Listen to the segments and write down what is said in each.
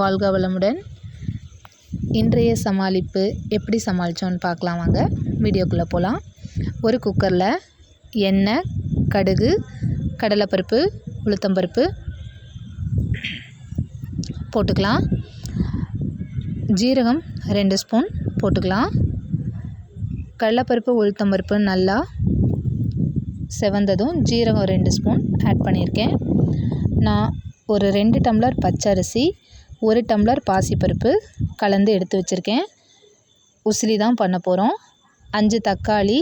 வாழ்க வளமுடன். இன்றைய சமாளிப்பு எப்படி சமாளித்தோன்னு பார்க்கலாம் வாங்க. வீடியோக்குள்ளே போகலாம் ஒரு குக்கரில் எண்ணெய் கடுகு கடலைப்பருப்பு உளுத்தம்பருப்பு போட்டுக்கலாம். ஜீரகம் ரெண்டு ஸ்பூன் போட்டுக்கலாம். கடலைப்பருப்பு உளுத்தம்பருப்பு நல்லா செவந்ததும் ஜீரகம் ரெண்டு ஸ்பூன் ஆட் பண்ணியிருக்கேன். நான் ஒரு ரெண்டு டம்ளர் பச்சரிசி ஒரு டம்ளர் பாசிப்பருப்பு கலந்து எடுத்து வச்சுருக்கேன். உசிலி தான் பண்ண போகிறோம் அஞ்சு தக்காளி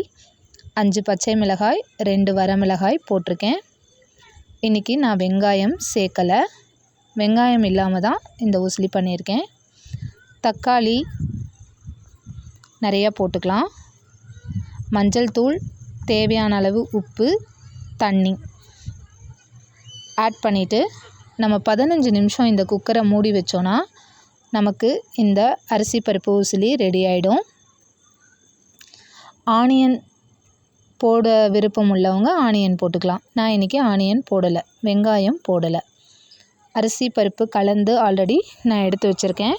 அஞ்சு பச்சை மிளகாய் ரெண்டு வரமிளகாய் போட்டிருக்கேன். இன்றைக்கி நான் வெங்காயம் சேர்க்கலை. வெங்காயம் இல்லாமல் தான் இந்த உசிலி பண்ணியிருக்கேன். தக்காளி நிறையா போட்டுக்கலாம். மஞ்சள் தூள் தேவையான அளவு உப்பு தண்ணி ஆட் பண்ணிவிட்டு நம்ம பதினஞ்சு நிமிஷம் இந்த குக்கரை மூடி வச்சோன்னா நமக்கு இந்த அரிசி பருப்பு ஊசிலி ரெடி ஆகிடும் ஆனியன் போட விருப்பம் உள்ளவங்க ஆனியன் போட்டுக்கலாம். நான் இன்றைக்கி ஆனியன் போடலை வெங்காயம் போடலை. அரிசி பருப்பு கலந்து ஆல்ரெடி நான் எடுத்து வச்சுருக்கேன்.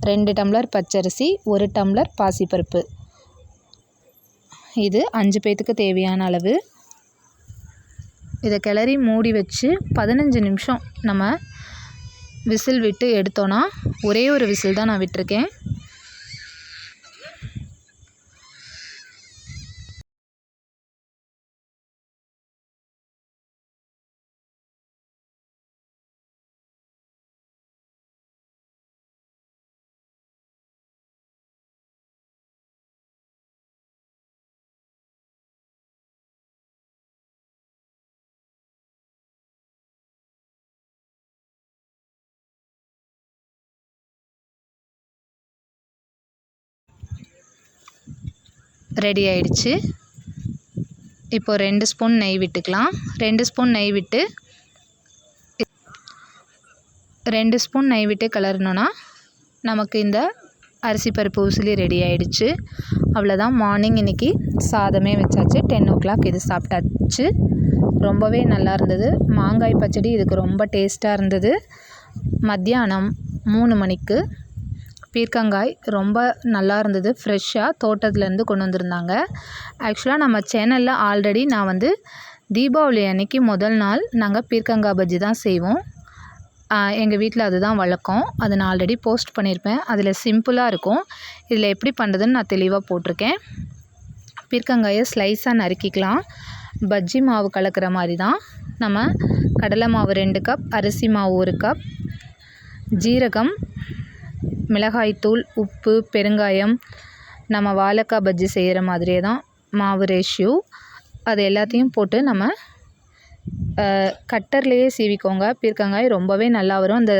ரெண்டு டம்ளர் பச்சரிசி ஒரு டம்ளர் பாசிப்பருப்பு. இது அஞ்சு பேத்துக்கு தேவையான அளவு. இதை கிளறி மூடி வச்சு பதினஞ்சு நிமிஷம் நம்ம விசில் விட்டு எடுத்தோன்னா ஒரே ஒரு விசில் தான் நான் விட்டிருக்கேன். ரெடி ஆயிடுச்சு. இப்போ ரெண்டு ஸ்பூன் நெய் விட்டுக்கலாம். ரெண்டு ஸ்பூன் நெய் விட்டு ரெண்டு ஸ்பூன் நெய் விட்டு கலரணுன்னா நமக்கு இந்த அரிசி பருப்பு உசிலி ரெடி ஆயிடுச்சு. அவ்வளோதான் மார்னிங் இன்றைக்கி சாதமே வச்சாச்சு. டென் ஓ கிளாக் இது சாப்பிட்டாச்சு. ரொம்பவே நல்லா இருந்தது. மாங்காய் பச்சடி இதுக்கு ரொம்ப டேஸ்ட்டாக இருந்தது. மத்தியானம் மூணு மணிக்கு பீர்க்கங்காய் ரொம்ப நல்லா இருந்தது ஃப்ரெஷ்ஷாக தோட்டத்துலேருந்து கொண்டு வந்திருந்தாங்க. ஆக்சுவலாக நம்ம சேனலில் ஆல்ரெடி நான் வந்து தீபாவளி அன்னைக்கு முதல் நாள் நாங்கள் பீர்க்கங்காய் பஜ்ஜி தான் செய்வோம். எங்கள் வீட்டில் அதுதான் வழக்கம். அதை நான் ஆல்ரெடி போஸ்ட் பண்ணியிருப்பேன் அதில் சிம்பிளாக இருக்கும். இதில் எப்படி பண்ணுறதுன்னு நான் தெளிவாக போட்டிருக்கேன். பீர்க்கங்காயை ஸ்லைஸாக நறுக்கிக்கலாம். பஜ்ஜி மாவு கலக்கிற மாதிரி தான். நம்ம கடலை மாவு ரெண்டு கப் அரிசி மாவு ஒரு கப் ஜீரகம் மிளகாய்த்தூள் உப்பு பெருங்காயம் நம்ம வாழைக்காய் பஜ்ஜி செய்கிற மாதிரியே தான் மாவு ரேஷியோ அது எல்லாத்தையும் போட்டு நம்ம கட்டர்லேயே சீவிக்கோங்க. பீர்க்கங்காய் ரொம்பவே நல்லா வரும். அந்த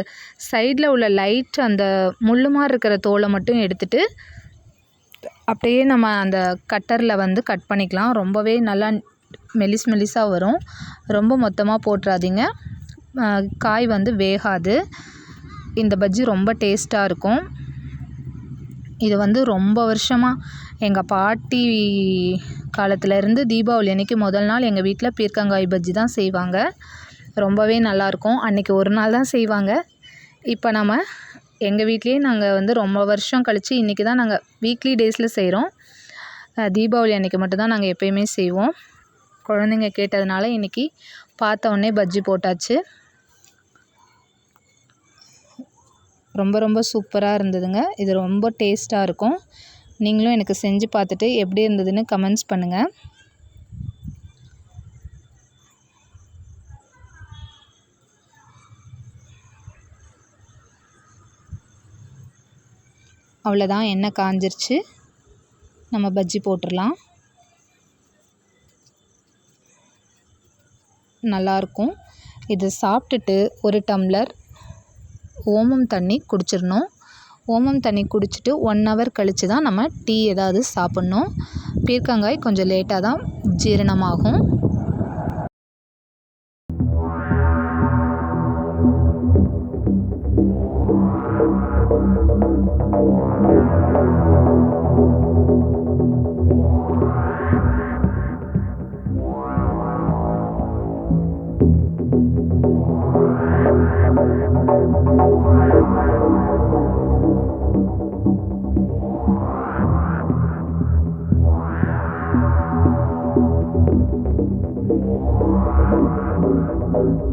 சைடில் உள்ள லைட் அந்த முள்ளு மாதிரி இருக்கிற தோலை மட்டும் எடுத்துட்டு அப்படியே நம்ம அந்த கட்டரில் வந்து கட் பண்ணிக்கலாம். ரொம்பவே நல்லா மெலிஸ் மெலிஸாக வரும். ரொம்ப மொத்தமாக போட்டுறாதீங்க. காய் வந்து வேகாது. இந்த பஜ்ஜி ரொம்ப டேஸ்ட்டாக இருக்கும். இது வந்து ரொம்ப வருஷமாக எங்கள் பாட்டி காலத்துலேருந்து தீபாவளி அன்றைக்கி முதல் நாள் எங்கள் வீட்டில் பீர்க்கங்காய் பஜ்ஜி தான் செய்வாங்க. ரொம்பவே நல்லாயிருக்கும் அன்றைக்கி ஒரு நாள் தான் செய்வாங்க. இப்போ நம்ம எங்கள் வீட்லேயே நாங்கள் வந்து ரொம்ப வருஷம் கழித்து இன்றைக்கி தான் நாங்கள் வீக்லி டேஸில் செய்கிறோம் தீபாவளி அன்றைக்கி மட்டும்தான் நாங்கள் எப்போயுமே செய்வோம். குழந்தைங்க கேட்டதுனால இன்றைக்கி பார்த்த உடனே பஜ்ஜி போட்டாச்சு. ரொம்ப ரொம்ப சூப்பராக இருந்ததுங்க. இது ரொம்ப டேஸ்ட்டாக இருக்கும். நீங்களும் எனக்கு செஞ்சு பார்த்துட்டு எப்படி இருந்ததுன்னு கமெண்ட்ஸ் பண்ணுங்கள் அவ்வளோதான் எண்ணெய் காஞ்சிருச்சு. நம்ம பஜ்ஜி போட்டுடலாம். நல்லாயிருக்கும் இது சாப்பிட்டுட்டு ஒரு டம்ளர் ஓமம் தண்ணி குடிச்சிடணும். ஓமம் தண்ணி குடிச்சிட்டு ஒன் ஹவர் கழித்து தான் நம்ம டீ ஏதாவது சாப்பிட்ணும். பீர்க்கங்காய் கொஞ்சம் லேட்டாக தான் ஜீரணமாகும்.